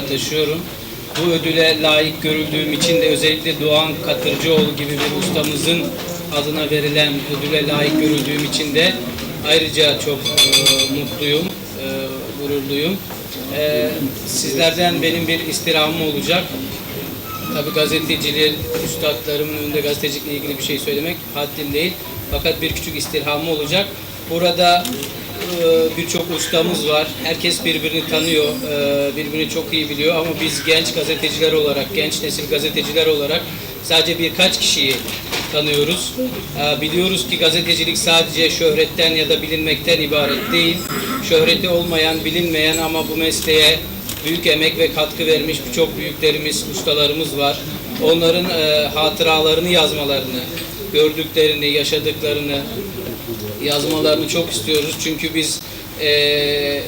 sonra taşıyorum. Bu ödüle layık görüldüğüm için de özellikle Doğan Katırcıoğlu gibi bir ustamızın adına verilen ödüle layık görüldüğüm için de ayrıca çok e, mutluyum, e, gururluyum. E, sizlerden benim bir istirhamım olacak. Tabii gazeteciler, üstadlarımın önünde gazetecilikle ilgili bir şey söylemek haddim değil. Fakat bir küçük istirhamım olacak. Burada birçok ustamız var. Herkes birbirini tanıyor, e, birbirini çok iyi biliyor ama biz genç gazeteciler olarak, genç nesil gazeteciler olarak sadece birkaç kişiyi tanıyoruz. E, Biliyoruz ki gazetecilik sadece şöhretten ya da bilinmekten ibaret değil. Şöhreti olmayan, bilinmeyen ama bu mesleğe büyük emek ve katkı vermiş birçok büyüklerimiz, ustalarımız var. Onların hatıralarını yazmalarını, gördüklerini, yaşadıklarını yazmalarını çok istiyoruz. Çünkü biz e,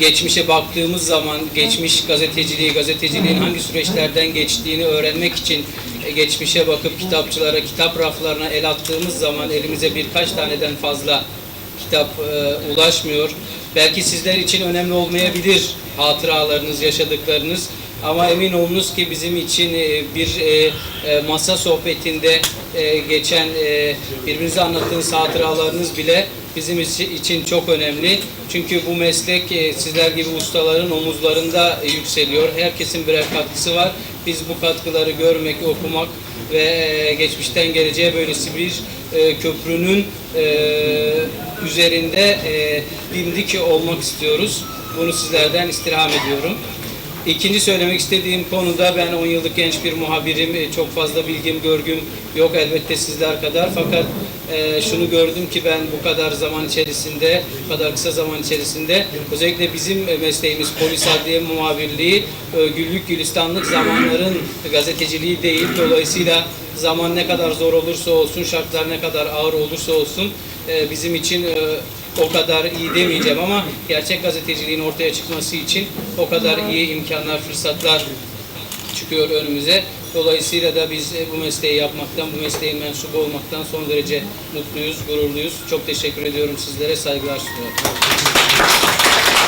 geçmişe baktığımız zaman geçmiş gazeteciliği, gazeteciliğin hangi süreçlerden geçtiğini öğrenmek için e, geçmişe bakıp kitapçılara, kitap raflarına el attığımız zaman elimize birkaç taneden fazla kitap e, ulaşmıyor. Belki sizler için önemli olmayabilir hatıralarınız, yaşadıklarınız. Ama emin olunuz ki bizim için e, bir e, e, masa sohbetinde geçen birbirinize anlattığınız hatıralarınız bile bizim içi- için çok önemli. Çünkü bu meslek sizler gibi ustaların omuzlarında yükseliyor. Herkesin birer katkısı var. Biz bu katkıları görmek, okumak ve geçmişten geleceğe böylesi bir köprünün üzerinde dimdik olmak istiyoruz. Bunu sizlerden istirham ediyorum. İkinci söylemek istediğim konuda ben 10 yıllık genç bir muhabirim. E, Çok fazla bilgim, görgüm yok elbette sizler kadar. Fakat e, şunu gördüm ki ben bu kadar zaman içerisinde, bu kadar kısa zaman içerisinde özellikle bizim e, mesleğimiz polis adliye muhabirliği e, güllük gülistanlık zamanların gazeteciliği değil. Dolayısıyla zaman ne kadar zor olursa olsun, şartlar ne kadar ağır olursa olsun e, bizim için e, o kadar iyi demeyeceğim ama gerçek gazeteciliğin ortaya çıkması için o kadar iyi imkanlar, fırsatlar çıkıyor önümüze. Dolayısıyla da biz e, bu mesleği yapmaktan, bu mesleğin mensubu olmaktan son derece mutluyuz, gururluyuz. Çok teşekkür ediyorum sizlere, saygılar sunuyorum.